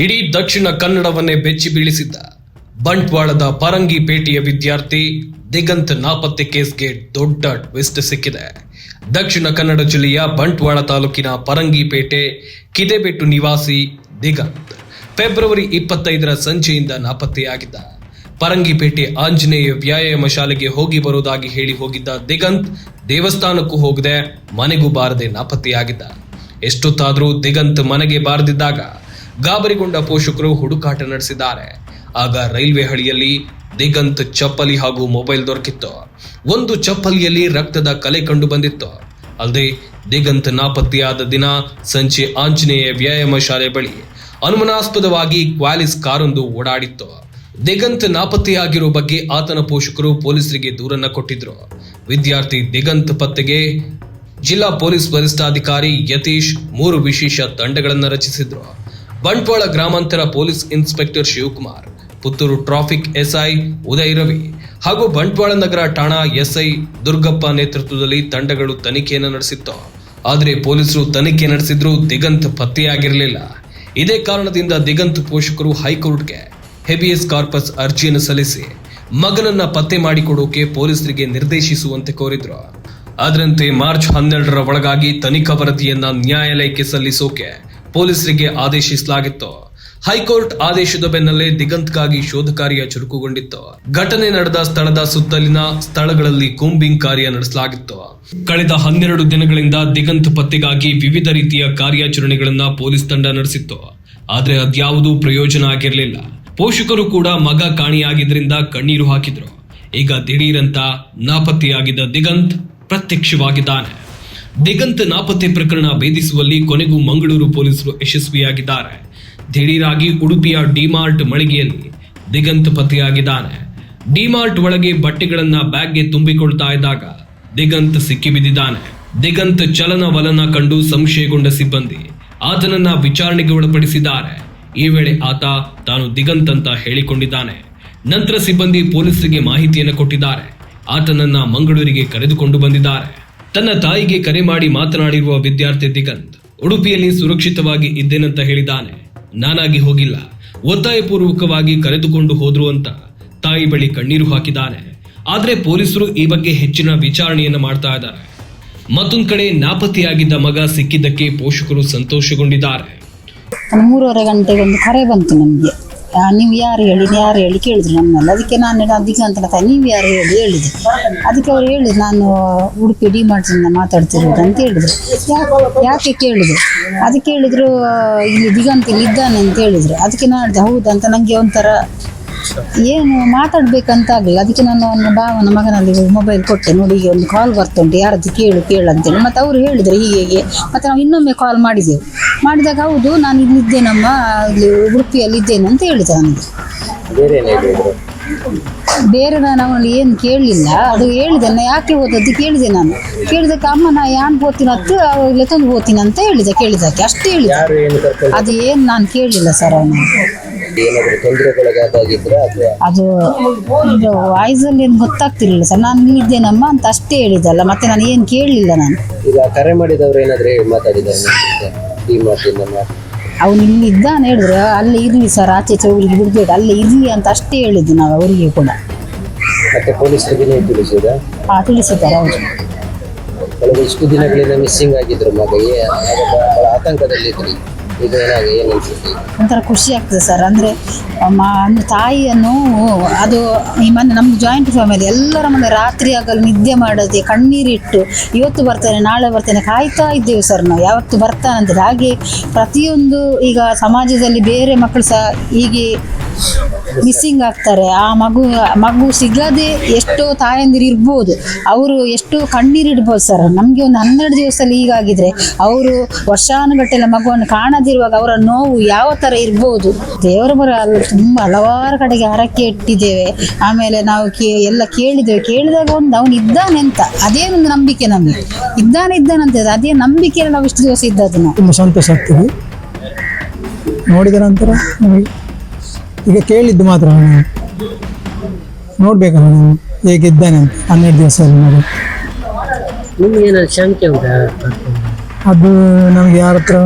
ಇಡೀ ದಕ್ಷಿಣ ಕನ್ನಡವನ್ನೇ ಬೆಚ್ಚಿ ಬೀಳಿಸಿದ್ದ ಬಂಟ್ವಾಳದ ಪರಂಗಿಪೇಟೆಯ ವಿದ್ಯಾರ್ಥಿ ದಿಗಂತ್ ನಾಪತ್ತೆ ಕೇಸ್ಗೆ ದೊಡ್ಡ ಟ್ವಿಸ್ಟ್ ಸಿಕ್ಕಿದೆ. ದಕ್ಷಿಣ ಕನ್ನಡ ಜಿಲ್ಲೆಯ ಬಂಟ್ವಾಳ ತಾಲೂಕಿನ ಪರಂಗಿಪೇಟೆ ಕಿದೆಬೆಟ್ಟು ನಿವಾಸಿ ದಿಗಂತ್ ಫೆಬ್ರವರಿ ಇಪ್ಪತ್ತೈದರ ಸಂಜೆಯಿಂದ ನಾಪತ್ತೆಯಾಗಿದ್ದ. ಪರಂಗಿಪೇಟೆ ಆಂಜನೇಯ ವ್ಯಾಯಾಮ ಶಾಲೆಗೆ ಹೋಗಿ ಬರುವುದಾಗಿ ಹೇಳಿ ಹೋಗಿದ್ದ ದಿಗಂತ್ ದೇವಸ್ಥಾನಕ್ಕೂ ಹೋಗದೆ ಮನೆಗೂ ಬಾರದೆ ನಾಪತ್ತೆಯಾಗಿದ್ದ. ಎಷ್ಟೊತ್ತಾದರೂ ದಿಗಂತ್ ಮನೆಗೆ ಬಾರದಿದ್ದಾಗ ಗಾಬರಿಗೊಂಡ ಪೋಷಕರು ಹುಡುಕಾಟ ನಡೆಸಿದ್ದಾರೆ. ಆಗ ರೈಲ್ವೆ ಹಳಿಯಲ್ಲಿ ದಿಗಂತ್ ಚಪ್ಪಲಿ ಹಾಗೂ ಮೊಬೈಲ್ ದೊರಕಿತ್ತು. ಒಂದು ಚಪ್ಪಲಿಯಲ್ಲಿ ರಕ್ತದ ಕಲೆ ಕಂಡು ಬಂದಿತ್ತು ಅಲ್ಲದೆ ದಿಗಂತ್ ನಾಪತ್ತೆಯಾದ ದಿನ ಸಂಜೆ ಆಂಜನೇಯ ವ್ಯಾಯಾಮ ಶಾಲೆ ಬಳಿ ಅನುಮಾನಾಸ್ಪದವಾಗಿ ಕ್ವಾಲಿಸ್ ಕಾರೊಂದು ಓಡಾಡಿತ್ತು. ದಿಗಂತ್ ನಾಪತ್ತೆಯಾಗಿರೋ ಬಗ್ಗೆ ಆತನ ಪೋಷಕರು ಪೊಲೀಸರಿಗೆ ದೂರನ್ನ ಕೊಟ್ಟಿದ್ರು. ವಿದ್ಯಾರ್ಥಿ ದಿಗಂತ್ ಪತ್ತೆಗೆ ಜಿಲ್ಲಾ ಪೊಲೀಸ್ ವರಿಷ್ಠಾಧಿಕಾರಿ ಯತೀಶ್ ಮೂರು ವಿಶೇಷ ತಂಡಗಳನ್ನು ರಚಿಸಿದ್ರು. ಬಂಟ್ವಾಳ ಗ್ರಾಮಾಂತರ police inspector Shivakumar, Puttur traffic SI Uday Ravi ಹಾಗೂ ಬಂಟ್ವಾಳ ನಗರ ಠಾಣಾ ಎಸ್ಐ ದುರ್ಗಪ್ಪ ನೇತೃತ್ವದಲ್ಲಿ ತಂಡಗಳು ತನಿಖೆಯನ್ನು ನಡೆಸಿತ್ತು. ಆದರೆ ಪೊಲೀಸರು ತನಿಖೆ ನಡೆಸಿದ್ರು ದಿಗಂತ್ ಪತ್ತೆಯಾಗಿರಲಿಲ್ಲ. ಇದೇ ಕಾರಣದಿಂದ ದಿಗಂತ್ ಪೋಷಕರು ಹೈಕೋರ್ಟ್ಗೆ ಹೆಬಿಯಸ್ ಕಾರ್ಪಸ್ ಅರ್ಜಿಯನ್ನು ಸಲ್ಲಿಸಿ ಮಗನನ್ನ ಪತ್ತೆ ಮಾಡಿಕೊಡೋಕೆ ಪೊಲೀಸರಿಗೆ ನಿರ್ದೇಶಿಸುವಂತೆ ಕೋರಿದ್ರು. ಅದರಂತೆ ಮಾರ್ಚ್ ಹನ್ನೆರಡರ ಒಳಗಾಗಿ ತನಿಖಾ ವರದಿಯನ್ನ ನ್ಯಾಯಾಲಯಕ್ಕೆ ಸಲ್ಲಿಸೋಕೆ ಪೊಲೀಸರಿಗೆ ಆದೇಶಿಸಲಾಗಿತ್ತು. ಹೈಕೋರ್ಟ್ ಆದೇಶದ ಬೆನ್ನಲ್ಲೇ ದಿಗಂತ್ಗಾಗಿ ಶೋಧ ಕಾರ್ಯ ಚುರುಕುಗೊಂಡಿತ್ತು. ಘಟನೆ ನಡೆದ ಸ್ಥಳದ ಸುತ್ತಲಿನ ಸ್ಥಳಗಳಲ್ಲಿ ಕೂಂಬಿಂಗ್ ಕಾರ್ಯ ನಡೆಸಲಾಗಿತ್ತು. ಕಳೆದ ಹನ್ನೆರಡು ದಿನಗಳಿಂದ ದಿಗಂತ್ ಪತ್ತೆಗಾಗಿ ವಿವಿಧ ರೀತಿಯ ಕಾರ್ಯಾಚರಣೆಗಳನ್ನ ಪೊಲೀಸ್ ತಂಡ ನಡೆಸಿತ್ತು. ಆದ್ರೆ ಅದ್ಯಾವುದೂ ಪ್ರಯೋಜನ ಆಗಿರಲಿಲ್ಲ. ಪೋಷಕರು ಕೂಡ ಮಗ ಕಾಣಿಯಾಗಿದ್ದರಿಂದ ಕಣ್ಣೀರು ಹಾಕಿದ್ರು. ಈಗ ದಿಢೀರಂತ ನಾಪತ್ತೆಯಾಗಿದ್ದ ದಿಗಂತ್ ಪ್ರತ್ಯಕ್ಷವಾಗಿದ್ದಾನೆ. ದಿಗಂತ್ ನಾಪತ್ತೆ ಪ್ರಕರಣ ಭೇದಿಸುವಲ್ಲಿ ಕೊನೆಗೂ ಮಂಗಳೂರು ಪೊಲೀಸರು ಯಶಸ್ವಿಯಾಗಿದ್ದಾರೆ. ದಿಢೀರಾಗಿ ಉಡುಪಿಯ ಡಿಮಾರ್ಟ್ ಮಳಿಗೆಯಲ್ಲಿ ದಿಗಂತ್ ಪತ್ತೆಯಾಗಿದ್ದಾನೆ. ಡಿಮಾರ್ಟ್ ಒಳಗೆ ಬಟ್ಟೆಗಳನ್ನ ಬ್ಯಾಗ್ಗೆ ತುಂಬಿಕೊಳ್ತಾ ಇದ್ದಾಗ ದಿಗಂತ್ ಸಿಕ್ಕಿಬಿದ್ದಿದ್ದಾನೆ. ದಿಗಂತ್ ಚಲನವಲನ ಕಂಡು ಸಂಶಯಗೊಂಡ ಸಿಬ್ಬಂದಿ ಆತನನ್ನ ವಿಚಾರಣೆಗೆ ಒಳಪಡಿಸಿದ್ದಾರೆ. ಈ ವೇಳೆ ಆತ ತಾನು ದಿಗಂತ್ ಅಂತ ಹೇಳಿಕೊಂಡಿದ್ದಾನೆ. ನಂತರ ಸಿಬ್ಬಂದಿ ಪೊಲೀಸರಿಗೆ ಮಾಹಿತಿಯನ್ನು ಕೊಟ್ಟಿದ್ದಾರೆ. ಆತನನ್ನ ಮಂಗಳೂರಿಗೆ ಕರೆದುಕೊಂಡು ಬಂದಿದ್ದಾರೆ. ತನ್ನ ತಾಯಿಗೆ ಕರೆ ಮಾಡಿ ಮಾತನಾಡಿರುವ ವಿದ್ಯಾರ್ಥಿ ದಿಗಂತ್ ಉಡುಪಿಯಲ್ಲಿ ಸುರಕ್ಷಿತವಾಗಿ ಇದ್ದೇನಂತ ಹೇಳಿದ್ದಾನೆ. ನಾನಾಗಿ ಹೋಗಿಲ್ಲ. ಒತ್ತಾಯಪೂರ್ವಕವಾಗಿ ಕರೆದುಕೊಂಡು ಹೋದ್ರು ಅಂತ ತಾಯಿ ಬಳಿ ಕಣ್ಣೀರು ಹಾಕಿದ್ದಾನೆ. ಆದ್ರೆ ಪೊಲೀಸರು ಈ ಬಗ್ಗೆ ಹೆಚ್ಚಿನ ವಿಚಾರಣೆಯನ್ನು ಮಾಡ್ತಾ ಇದ್ದಾರೆ. ಮತ್ತೊಂದ್ ಕಡೆ ನಾಪತ್ತೆಯಾಗಿದ್ದ ಮಗ ಸಿಕ್ಕಿದ್ದಕ್ಕೆ ಪೋಷಕರು ಸಂತೋಷಗೊಂಡಿದ್ದಾರೆ. ಮೂರುವರೆ ಗಂಟೆಗೆ ಒಂದು ಕರೆ ಬಂತು ನಮಗೆ. ನೀವು ಯಾರು ಹೇಳಿ ಯಾರು ಹೇಳಿ ಕೇಳಿದ್ರು ನಮ್ಮಲ್ಲಿ ಅದಕ್ಕೆ ನಾನು ಅದಕ್ಕೆ ಅಂತ ನೀವು ಯಾರು ಹೇಳಿ ಹೇಳಿದೆ ಅದಕ್ಕೆ ಅವ್ರು ಹೇಳಿದ್ರು ನಾನು ಉಡುಪಿ ಡಿ ಮಾರ್ಟ್ಸಿಂದ ಮಾತಾಡ್ತಿರೋದು ಅಂತ ಹೇಳಿದ್ರು. ಯಾಕೆ ಯಾಕೆ ಕೇಳಿದ್ರು? ಅದಕ್ಕೆ ಹೇಳಿದ್ರು ಇಲ್ಲಿ ದಿಗಂತಿಲಿ ಇದ್ದಾನೆ ಅಂತ ಹೇಳಿದ್ರು. ಅದಕ್ಕೆ ಹೌದಾ ಅಂತ ನನಗೆ ಒಂಥರ ಏನು ಮಾತಾಡ್ಬೇಕಂತ ಆಗಲಿಲ್ಲ ಅದಕ್ಕೆ ನಾನು ಅವನ ಭಾವನ ಮಗನಲ್ಲಿ ಮೊಬೈಲ್ ಕೊಟ್ಟೆ. ನೋಡಿ, ಈಗ ಒಂದು ಕಾಲ್ ಬರ್ತುಂಟು ಯಾರದ್ದು ಕೇಳು ಕೇಳು ಅಂತೇಳಿ ಮತ್ತು ಅವರು ಹೇಳಿದರು ಹೀಗೆ ಮತ್ತು ನಾವು ಇನ್ನೊಮ್ಮೆ ಕಾಲ್ ಮಾಡಿದೆವು. ಮಾಡಿದಾಗ ಹೌದು ನಾನು ಇಲ್ಲಿದ್ದೇನಮ್ಮ ಇಲ್ಲಿ ಉಡುಪಿಯಲ್ಲಿ ಇದ್ದೇನೆ ಅಂತ ಹೇಳಿದ ನನಗೆ ಬೇರೆ ಏನು ಹೇಳಿದ್ರು? ಬೇರೆ ನಾನು ಅವನಲ್ಲಿ ಏನು ಕೇಳಲಿಲ್ಲ. ಅದು ಹೇಳಿದೆ ನಾನು ಯಾಕೆ ಓದದ್ದು ಕೇಳಿದೆ ನಾನು. ಕೇಳಿದಕ್ಕೆ ಅಮ್ಮ ನಾ ಯಾನ್ ಹೋಗ್ತೀನಿ ಹತ್ತು ಅವಾಗಲೇ ತಂದು ಹೋಗ್ತೀನಿ ಅಂತ ಹೇಳಿದೆ ಕೇಳಿದಕ್ಕೆ ಅಷ್ಟೇ ಹೇಳಿದೆ. ಯಾರು ಏನು ಕರ್ಕೊಂಡು ಅದು ಏನು ನಾನು ಕೇಳಲಿಲ್ಲ ಸರ್ ಅವನು. ಏನಾದ್ರು ತೊಂದರೆಗೊಳಗಾದಾಗಿದ್ರ ಅಥವಾ ಅದು ವಾಯ್ಸ್ ವಾಯ್ಸಲ್ಲಿ ಏನು ಗೊತ್ತಾಗ್ತಿರ್ಲಿಲ್ಲ ಸರ್. ನಾನು ಇಲ್ಲಿದ್ದೇನಮ್ಮ ಅಂತ ಅಷ್ಟೇ ಹೇಳಿದ್ದಲ್ಲ ಮತ್ತೆ ನಾನು ಏನು ಕೇಳಲಿಲ್ಲ ನಾನು. ಈಗ ಕರೆ ಮಾಡಿದವರು ಏನಾದ್ರು ಮಾತಾಡಿದ್ದಾರೆ ಮಾತು ಅವನು ಇಲ್ಲಿ ಇದ್ದಾನೆ ಹೇಳಿದ್ರೆ ಅಲ್ಲಿ ಇರಲಿ ಸರ್ ಆಚೆ ಚೌಳಿಗೆ ಹೋಗ್ಲಿಕ್ಕೆ ಅಲ್ಲಿ ಇರಲಿ ಅಂತ ಅಷ್ಟೇ ಹೇಳಿದ್ದು ನಾವು ಅವರಿಗೆ ಕೂಡ. ಮತ್ತೆ ಪೊಲೀಸ್ ನೀವು ತಿಳಿಸಿದ ಆ ತಿಳಿಸಿದ್ದಾರೆ ಹೌದು ಕಳೆದ ಇಷ್ಟು ದಿನಗಳಿಂದ ಮಿಸ್ಸಿಂಗ್ ಆಗಿದ್ರು ಮಗ ಏ- ಆಗ ಒಂಥರ ಖುಷಿ ಆಗ್ತದೆ ಸರ್. ಅಂದರೆ ತಾಯಿಯನ್ನು ಅದು ಈ ಮನೆ ನಮ್ಮ ಜಾಯಿಂಟ್ ಫ್ಯಾಮಿಲಿ ಎಲ್ಲರ ಮನೆ ರಾತ್ರಿ ಆಗಲು ನಿದ್ದೆ ಮಾಡದೆ ಕಣ್ಣೀರಿಟ್ಟು ಇವತ್ತು ಬರ್ತೇನೆ, ನಾಳೆ ಬರ್ತೇನೆ ಕಾಯ್ತಾ ಇದ್ದೇವೆ ಸರ್ ನಾವು. ಯಾವತ್ತು ಬರ್ತಾನಂತ ಹಾಗೆ ಪ್ರತಿಯೊಂದು ಈಗ ಸಮಾಜದಲ್ಲಿ ಬೇರೆ ಮಕ್ಕಳು ಸಹ ಹೀಗೆ ಮಿಸ್ಸಿಂಗ್ ಆಗ್ತಾರೆ. ಆ ಮಗು ಮಗು ಸಿಗದೆ ಎಷ್ಟೋ ತಾಯಂದಿರು ಇರ್ಬೋದು. ಅವರು ಎಷ್ಟೋ ಕಣ್ಣೀರಿಡ್ಬೋದು ಸರ್. ನಮಗೆ ಒಂದು ಹನ್ನೆರಡು ದಿವಸದಲ್ಲಿ ಹೀಗಾಗಿದ್ರೆ ಅವರು ವರ್ಷಾನುಗಟ್ಟಲೆ ಮಗುವನ್ನು ಕಾಣದಿರುವಾಗ ಅವರ ನೋವು ಯಾವ ತರ ಇರ್ಬೋದು? ದೇವರ ಮರ ಅಲ್ಲಿ ತುಂಬಾ ಹಲವಾರು ಕಡೆಗೆ ಹರಕೆ ಇಟ್ಟಿದ್ದೇವೆ. ಆಮೇಲೆ ನಾವು ಕೇ ಎಲ್ಲ ಕೇಳಿದ್ದೇವೆ. ಕೇಳಿದಾಗ ಒಂದು ಅವನು ಇದ್ದಾನೆ ಅಂತ. ಅದೇ ಒಂದು ನಂಬಿಕೆ ನಮಗೆ. ಇದ್ದಾನೆ ಇದ್ದಾನೆ ಅಂತ ಇದೆ. ಅದೇ ನಂಬಿಕೆ ನಾವು ಇಷ್ಟು ದಿವಸ ಇದ್ದದ್ದು ನಾವು. ತುಂಬ ಸಂತೋಷ ಆಗ್ತದೆ. ನೋಡಿದ ನಂತರ ನಮಗೆ ಈಗ ಕೇಳಿದ್ದು ಮಾತ್ರ ನೋಡ್ಬೇಕಲ್ಲ ನಾನು ಹೇಗಿದ್ದಾನೆ ಅಂತ. ಹನ್ನೆರಡು ದಿವಸ ನೋಡಿ. ನಿಮ್ಗೆ ಏನಾದ್ರು ಶಂಕೆ ಉಂಟಾ? ಅದು ನಮ್ಗೆ ಯಾರ ಹತ್ರ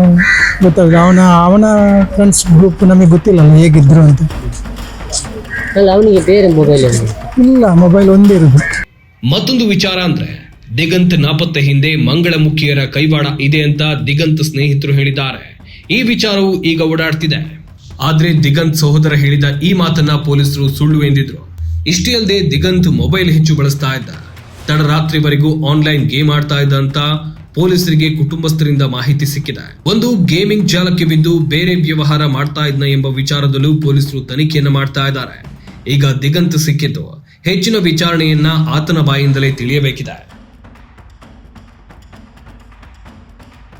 ಗೊತ್ತಾಗ ಅವನ ಅವನ ಫ್ರೆಂಡ್ಸ್ ಗ್ರೂಪ್ ನಮಗೆ ಗೊತ್ತಿಲ್ಲಲ್ಲ ಹೇಗಿದ್ರು ಅಂತ. ಅಲ್ಲ ಅವನಿಗೆ ಬೇರೆ ಮೊಬೈಲ್ ಇಲ್ಲ ಮೊಬೈಲ್ ಒಂದೇ ಇರೋದು. ಮತ್ತೊಂದು ವಿಚಾರ ಅಂದ್ರೆ ದಿಗಂತ್ ನಾಪತ್ತೆ ಹಿಂದೆ ಮಂಗಳಮುಖಿಯರ ಕೈವಾಡ ಇದೆ ಅಂತ ದಿಗಂತ್ ಸ್ನೇಹಿತರು ಹೇಳಿದ್ದಾರೆ. ಈ ವಿಚಾರವು ಈಗ ಓಡಾಡ್ತಿದೆ. ಆದ್ರೆ ದಿಗಂತ್ ಸಹೋದರ ಹೇಳಿದ ಈ ಮಾತನ್ನ ಪೊಲೀಸರು ಸುಳ್ಳು ಎಂದಿದ್ರು. ಇಷ್ಟೇ ಅಲ್ಲದೆ ದಿಗಂತ್ ಮೊಬೈಲ್ ಹೆಚ್ಚು ಬಳಸ್ತಾ ಇದ್ದ. ತಡರಾತ್ರಿವರೆಗೂ ಆನ್ಲೈನ್ ಗೇಮ್ ಆಡ್ತಾ ಇದ್ದ ಅಂತ ಪೊಲೀಸರಿಗೆ ಕುಟುಂಬಸ್ಥರಿಂದ ಮಾಹಿತಿ ಸಿಕ್ಕಿದೆ. ಒಂದು ಗೇಮಿಂಗ್ ಜಾಲಕ್ಕೆ ಬಿದ್ದು ಬೇರೆ ವ್ಯವಹಾರ ಮಾಡ್ತಾ ಇದ್ನ ಎಂಬ ವಿಚಾರದಲ್ಲೂ ಪೊಲೀಸರು ತನಿಖೆಯನ್ನು ಮಾಡ್ತಾ ಇದ್ದಾರೆ. ಈಗ ದಿಗಂತ ಸಿಕ್ಕಿದ್ದು. ಹೆಚ್ಚಿನ ವಿಚಾರಣೆಯನ್ನ ಆತನ ಬಾಯಿಂದಲೇ ತಿಳಿಯಬೇಕಿದೆ.